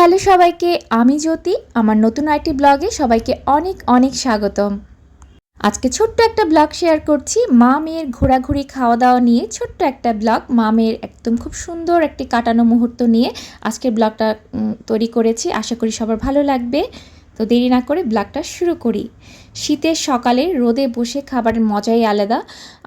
Hello সবাইকে, আমি জ্যোতি। আমার নতুন আইটি ব্লগে সবাইকে অনেক অনেক স্বাগতম। আজকে ছোট্ট একটা ব্লগ শেয়ার করছি। মা মেয়ের ঘোরাঘুরি খাওয়া দাওয়া নিয়ে ছোট্ট একটা ব্লগ। মা মেয়ের একদম খুব সুন্দর একটি কাটানো মুহূর্ত নিয়ে আজকের ব্লগটা তৈরি করেছি। আশা করি সবার ভালো লাগবে। তো দেরি না করে ব্লগটা শুরু করি। শীতের সকালে রোদে বসে খাবারের মজাই আলাদা।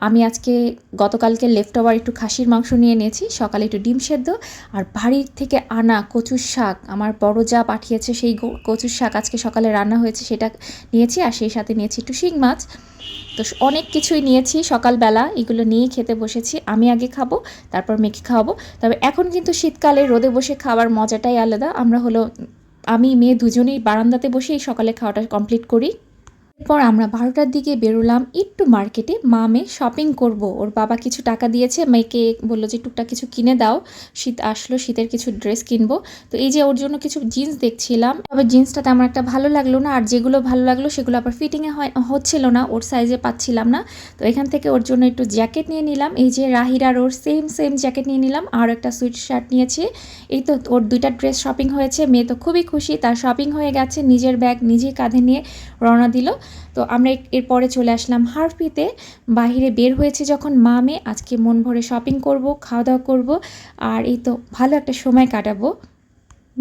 আমি আজকে গতকালকে লেফট ওভার একটু খাসির মাংস নিয়ে নিয়েছি সকালে একটু ডিম সেদ্ধ। আর বাড়ির থেকে আনা কচুর শাক, আমার বড় যা পাঠিয়েছে সেই কচুর শাক আজকে সকালে রান্না হয়েছে সেটা নিয়েছি, আর সেই সাথে নিয়েছি একটু শিং মাছ। তো অনেক কিছুই নিয়েছি সকালবেলা, এগুলো নিয়ে খেতে বসেছি। আমি আগে খাব, তারপর মেখে খাওয়াবো। তবে এখন কিন্তু শীতকালে রোদে বসে খাওয়ার মজাটাই আলাদা। আমরা হলো আমি মেয়ে দুজনেই বারান্দাতে বসেই সকালে খাওয়াটা কমপ্লিট করি। এরপর আমরা বারোটার দিকে বেরোলাম একটু মার্কেটে। মা মেয়ে শপিং করব। ওর বাবা কিছু টাকা দিয়েছে। মেয়েকে বলল যে, টুকটাক কিছু কিনে দাও। শীত আসলো, শীতের কিছু ড্রেস কিনবো। তো এই যে ওর জন্য কিছু জিন্স দেখছিলাম। তবে জিন্সটা তেমন একটা ভালো লাগল না। আর যেগুলো ভালো লাগল, সেগুলো আবার ফিটিংয়ে হয়, হচ্ছিল না। ওর সাইজে পাচ্ছিলাম না। তো এখান থেকে ওর জন্য একটু জ্যাকেট নিয়ে নিলাম। এই যে রাহিরার ওর সেম সেম জ্যাকেট নিয়ে নিলাম। আর একটা সুইট শার্ট নিয়েছি। এই তো ওর দুইটা ড্রেস শপিং হয়েছে। মেয়ে তো খুবই খুশি। তার শপিং হয়ে গেছে। নিজের ব্যাগ নিজেই কাঁধে নিয়ে রওনা দিল। তো আমরা এরপরে চলে আসলাম হারপিতে বাইরে বের হয়েছে যখন মা মেয়ে আজকে মন ভরে শপিং করব খাওয়া দাওয়া করব, আর এই তো ভালো একটা সময় কাটাবো।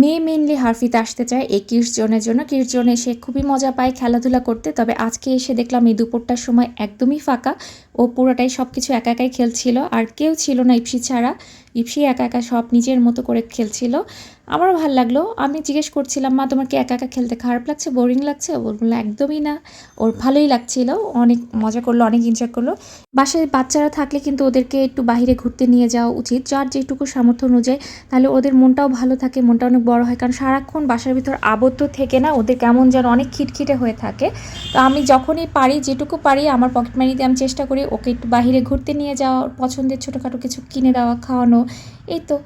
মেয়ে মেনলি হারফিতে আসতে চায়, এই জোনের জন্য। জোনে সে খুবই মজা পায় খেলাধুলা করতে, তবে আজকে এসে দেখলাম এই দুপুরটার সময় একদমই ফাঁকা। ও পুরোটাই সব কিছু একা একাই খেলছিল, আর কেউ ছিল না ইপসি ছাড়া। ইপসি একা একা সব নিজের মতো করে খেলছিল। আমারও ভালো লাগল। আমি জিজ্ঞেস করছিলাম, মা, তোমার কি একা একা খেলতে খারাপ লাগছে? বোরিং লাগছে? বলল, একদমই না। ওর ভালোই লাগছিল। অনেক মজা করল, অনেক এনজয় করল। বাসায় বাচ্চারা থাকলে কিন্তু ওদেরকে একটু বাইরে ঘুরতে নিয়ে যাওয়া উচিত। যার যেটুকু সামর্থ্য অনুযায়ী, তাহলে ওদের মনটাও ভালো থাকে, মনটা অনেক বড় হয়। কারণ সারাক্ষণ বাসার ভিতর আবদ্ধ থেকে না, ওদের কেমন যেন অনেক খিটখিটে হয়ে থাকে। তো আমি যখনই পারি, যেটুকু পারি, আমার পকেট মানিতে আমি চেষ্টা করি, ওকে একটু বাইরে ঘুরতে নিয়ে যাওয়া, পছন্দের ছোটোখাটো কিছু কিনে দেওয়া, খাওয়ানো ano এই তো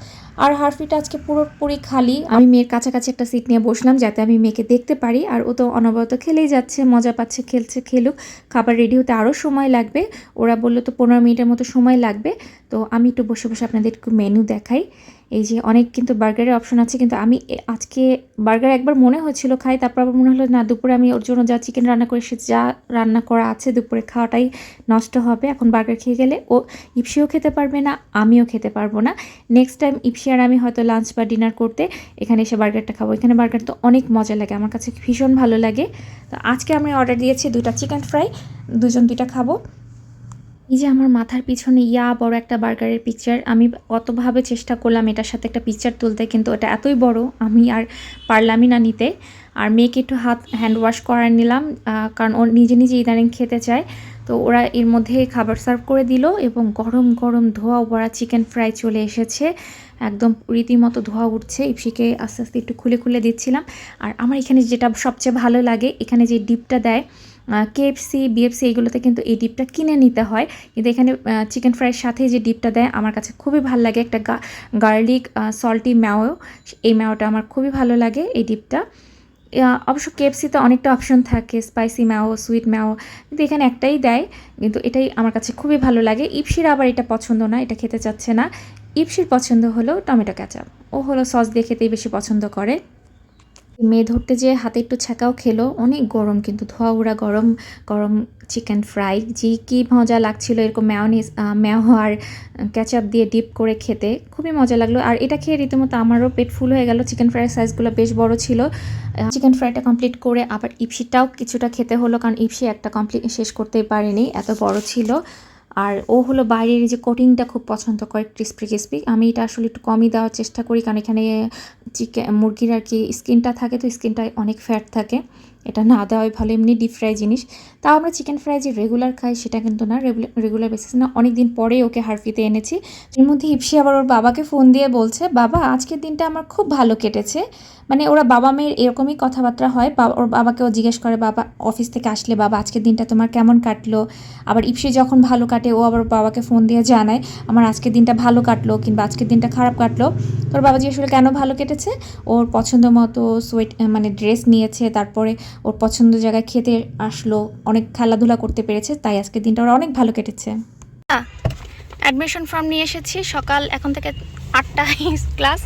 আর হারফিটা আজকে পুরোপুরি খালি। আমি মেয়ের কাছাকাছি একটা সিট নিয়ে বসলাম যাতে আমি মেয়েকে দেখতে পারি। আর ও তো অনবরত খেলেই যাচ্ছে, মজা পাচ্ছে, খেলছে, খেলুক। খাবার রেডি হতে আরও সময় লাগবে। ওরা বলল তো পনেরো মিনিটের মতো সময় লাগবে। তো আমি একটু বসে বসে আপনাদের একটু মেনু দেখাই। এই যে অনেক কিন্তু বার্গারের অপশন আছে, কিন্তু আমি আজকে বার্গার একবার মনে হচ্ছিল খাই, তারপর আবার মনে হলো না, দুপুরে আমি ওর জন্য যা চিকেন রান্না করে সে যা রান্না করা আছে দুপুরে খাওয়াটাই নষ্ট হবে। এখন বার্গার খেয়ে গেলে ও ইপসিও খেতে পারবে না, আমিও খেতে পারব না। নেক্সট টাইম ইপসি আর আমি হয়তো লাঞ্চ বা ডিনার করতে এখানে এসে বার্গারটা খাব। এখানে বার্গার তো অনেক মজা লাগে, আমার কাছে ভীষণ ভালো লাগে। তো আজকে আমি অর্ডার দিয়েছি দুটা চিকেন ফ্রাই দুজন দুইটা খাব। এই যে আমার মাথার পিছনে ইয়া বড় একটা বার্গারের পিকচার আমি কতভাবে চেষ্টা করলাম এটার সাথে একটা পিকচার তুলতে, কিন্তু এটা এতই বড়, আমি আর পারলামই না নিতে। আর মেয়েকে একটু হাত হ্যান্ড ওয়াশ করার নিলাম কারণ ও নিজে নিজে ইদানিং খেতে চায়। তো ওরা এর মধ্যে খাবার সার্ভ করে দিল এবং গরম গরম ধোয়া ওরা চিকেন ফ্রাই চলে এসেছে। একদম রীতিমতো ধোয়া উঠছে ইপসিকে আস্তে আস্তে একটু খুলে খুলে দিচ্ছিলাম। আর আমার এখানে যেটা সবচেয়ে ভালো লাগে, এখানে যে ডিপটা দেয় কেএফসি বিএফসি এগুলোতে কিন্তু এই ডিপটা কিনে নিতে হয়। কিন্তু এখানে চিকেন ফ্রাইয়ের সাথে যে ডিপটা দেয়, আমার কাছে খুবই ভালো লাগে একটা গার্লিক সল্টি ম্যাও এই ম্যাওটা আমার খুবই ভালো লাগে এই ডিপটা। অবশ্য কেএফসিতে অনেকটা অপশন থাকে স্পাইসি ম্যাও সুইট ম্যাও কিন্তু এখানে একটাই দেয়, কিন্তু এটাই আমার কাছে খুবই ভালো লাগে। ইপসির আবার এটা পছন্দ না, এটা খেতে চাচ্ছে না। ইপসির পছন্দ হলো টমেটো ক্যাচাপ ও হলো সস দিয়ে খেতেই বেশি পছন্দ করে। মেয়ে ধরতে যে হাতে একটু ছ্যাঁকাও খেলো, অনেক গরম কিন্তু ধোয়া উড়া গরম গরম চিকেন ফ্রাই যে কী মজা লাগছিল এরকম ম্যাওনিস ম্যাও আর ক্যাচাপ দিয়ে ডিপ করে খেতে, খুবই মজা লাগল। আর এটা খেয়ে রীতিমতো আমারও পেট ফুল হয়ে গেল। চিকেন ফ্রাইয়ের সাইজগুলো বেশ বড় ছিল। চিকেন ফ্রাইটা কমপ্লিট করে আবার ইপসিটাও কিছুটা খেতে হলো, কারণ ইপসি একটা কমপ্লিট শেষ করতেই পারেনি, এত বড় ছিল। আর ও হলো বাইরের যে কোটিংটা খুব পছন্দ করে ক্রিস্পি ক্রিস্পি আমি এটা আসলে একটু কমই দেওয়ার চেষ্টা করি, কারণ এখানে চিকেন মুরগির আর কি স্কিনটা থাকে, তো স্কিনটায় অনেক ফ্যাট থাকে। এটা না দেওয়াই ভালো, এমনি ডিপ ফ্রাই জিনিস। তাও আমরা চিকেন ফ্রাই যে রেগুলার খাই, সেটা কিন্তু না রেগুলার বেসিস না অনেক দিন পরেই ওকে হারফিতে এনেছি। এর মধ্যে ইপসি আবার ওর বাবাকে ফোন দিয়ে বলছে, বাবা, আজকের দিনটা আমার খুব ভালো কেটেছে। মানে ওরা বাবা মেয়ের এরকমই কথাবার্তা হয় ওর বাবাকেও জিজ্ঞেস করে, বাবা অফিস থেকে আসলে বাবা, আজকের দিনটা তোমার কেমন কাটলো? আবার ইপসি যখন ভালো কাটে, ও আবার বাবাকে ফোন দিয়ে জানায়, আমার আজকের দিনটা ভালো কাটলো, কিংবা আজকের দিনটা খারাপ কাটলো। তোর বাবা জিজ্ঞেস করল কেন ভালো কেটেছে? ওর পছন্দ মতো সোয়েট মানে ড্রেস নিয়েছে, তারপরে ওর পছন্দ জায়গায় খেতে আসলো অনেক খেলাধুলা করতে পেরেছে তাই আজকের দিনটা ওর অনেক ভালো কেটেছে। অ্যাডমিশন ফর্ম নিয়ে এসেছি সকাল এখন থেকে আটটা ক্লাস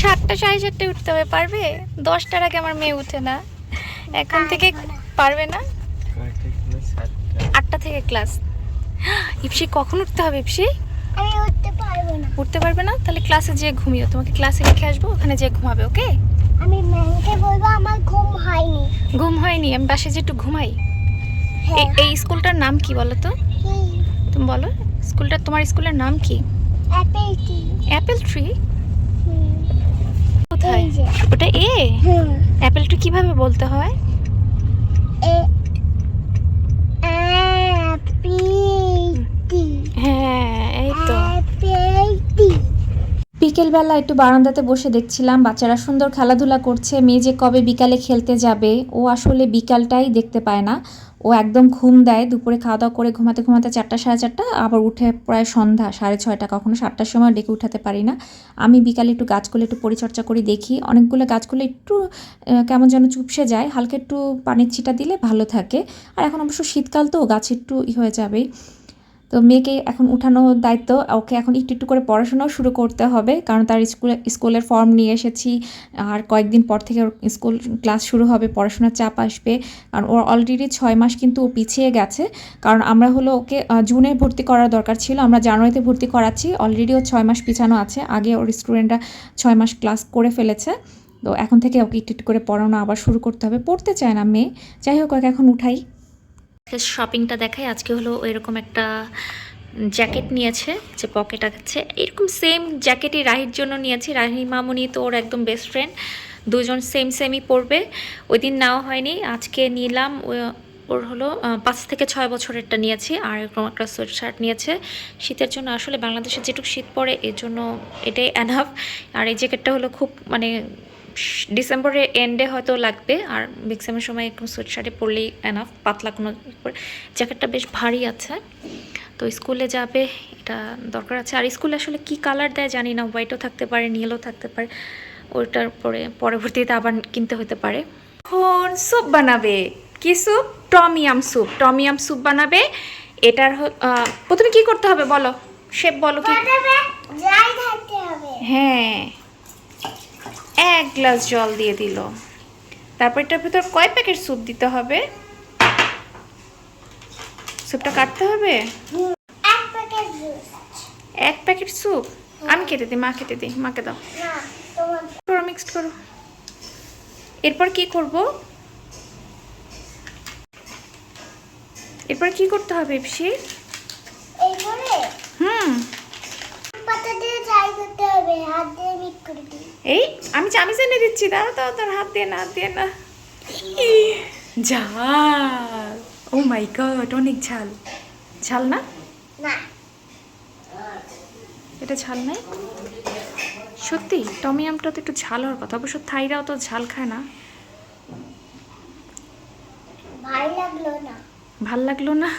সাতটা সাড়ে সাতটায় উঠতে হবে পারবে? দশটার আগে আমার মেয়ে উঠে না। এখন থেকে পারবে না? আটটা থেকে ক্লাস ইপসি কখন উঠতে হবে ইপসি আমি উঠতে পারব না। তাহলে ক্লাসে যেয়ে ঘুমিও। তোমাকে ক্লাসে রেখে আসব ওখানে যেয়ে ঘুমাবে ওকে আমার ঘুম হয়নি। ঘুম হয়নি আমি বাসে যে একটু ঘুমাই। হ্যাঁ। এই স্কুলটার নাম কি বলো তো? তুমি বলো স্কুলটা তোমার স্কুলের নাম কি? Apple tea apple tree? কোথায়? ওটা এ? অ্যাপেল ট্রি কীভাবে বলতে হয়? হ্যাঁ এই তো অ্যাপেল টি বিকেলবেলা একটু বারান্দাতে বসে দেখছিলাম, বাচ্চারা সুন্দর খেলাধুলা করছে, মেয়ে যে কবে বিকালে খেলতে যাবে, ও আসলে বিকালটাই দেখতে পায় না। ও একদম ঘুম দেয়, দুপুরে খাওয়া দাওয়া করে ঘুমাতে ঘুমাতে চারটা, সাড়ে চারটা, আবার উঠে প্রায় সন্ধ্যা, সাড়ে ছয়টা, কখনো সাতটার সময় ডেকে উঠাতে পারি না। আমি বিকালে একটু গাছগুলো একটু পরিচর্যা করি, দেখি। অনেকগুলো গাছগুলো একটু কেমন যেন চুপসে যায়, হালকা একটু পানির ছিটা দিলে ভালো থাকে। আর এখন অবশ্য শীতকাল তো, গাছ একটু ই হয়ে যাবেই। তো মেয়েকে এখন উঠানোর দায়িত্ব, ওকে এখন একটু একটু করে পড়াশোনাও শুরু করতে হবে, কারণ তার স্কুলে, স্কুলের ফর্ম নিয়ে এসেছি, আর কয়েকদিন পর থেকে ওর স্কুল ক্লাস শুরু হবে, পড়াশোনার চাপ আসবে, কারণ ওর অলরেডি ছয় মাস কিন্তু ও পিছিয়ে গেছে, কারণ আমরা হলো ওকে জুনে ভর্তি করার দরকার ছিল, আমরা জানুয়ারিতে ভর্তি করাচ্ছি অলরেডি ও ছয় মাস পিছানো আছে, আগে ওর স্টুডেন্টরা ছয় মাস ক্লাস করে ফেলেছে, তো এখন থেকে ওকে একটু একটু করে পড়ানো আবার শুরু করতে হবে, পড়তে চায় না মেয়ে, যাই হোক ওকে এখন উঠাই। শপিংটা দেখাই। আজকে হলো এরকম একটা জ্যাকেট নিয়েছে, যে পকেট আছে এরকম সেম জ্যাকেটই রাহির জন্য নিয়েছি। রাহি মামুনি তো ওর একদম বেস্ট ফ্রেন্ড দুজন সেম সেমই পরবে। ওই দিন নেওয়া হয়নি। আজকে নিলাম ওর হলো পাঁচ থেকে ছয় বছরেরটা নিয়েছি। আর এরকম একটা সোয়েট শার্ট নিয়েছে। শীতের জন্য আসলে বাংলাদেশে যেটুকু শীত পড়ে, এর জন্য এটাই অ্যানাফ আর এই জ্যাকেটটা হলো খুব মানে ডিসেম্বরের এন্ডে হয়তো লাগবে আর ম্যাক্সিমাম সময় এরকম সোয়েট শার্টে পরলেই এনাফ পাতলা কোনো জ্যাকেটটা বেশ ভারী আছে। তো স্কুলে যাবে এটা দরকার আছে। আর স্কুলে আসলে কি কালার দেয় জানি না হোয়াইটও থাকতে পারে নীলও থাকতে পারে। ওইটার পরে পরবর্তীতে আবার কিনতে হতে পারে। এখন স্যুপ বানাবে। কি soup tom yum soup tom yum soup বানাবে। এটার হ- প্রথমে কি করতে হবে বলো? শেপ বলো কি? হ্যাঁ। এক গ্লাস জল দিয়ে দিল। তারপর এটার ভিতর কয় প্যাকেট স্যুপ দিতে হবে? স্যুপটা কাটতে হবে? এক প্যাকেট জুস। এক প্যাকেট স্যুপ? আমি কেটে দিই মা কেটে দিই মাকে দাও। করো মিক্সড করো। এরপর কি করব? এরপর কি করতে হবে ইপসি? করতে হবে হাত দিয়ে মিক্স করে এই আমি চামিচ এনে দিচ্ছি দাঁড়া দাও তোর হাত দিয়ে না হাত দিয়ে না। ঝাল ও মাই গড অনেক ঝাল। ঝাল না? না। এটা ঝাল নাই? সত্যি টমিয়ামটা তো একটু ঝাল হওয়ার কথা। অবশ্য থাইরাও তো ঝাল খায় না। ভালো লাগল না। ভালো লাগল না।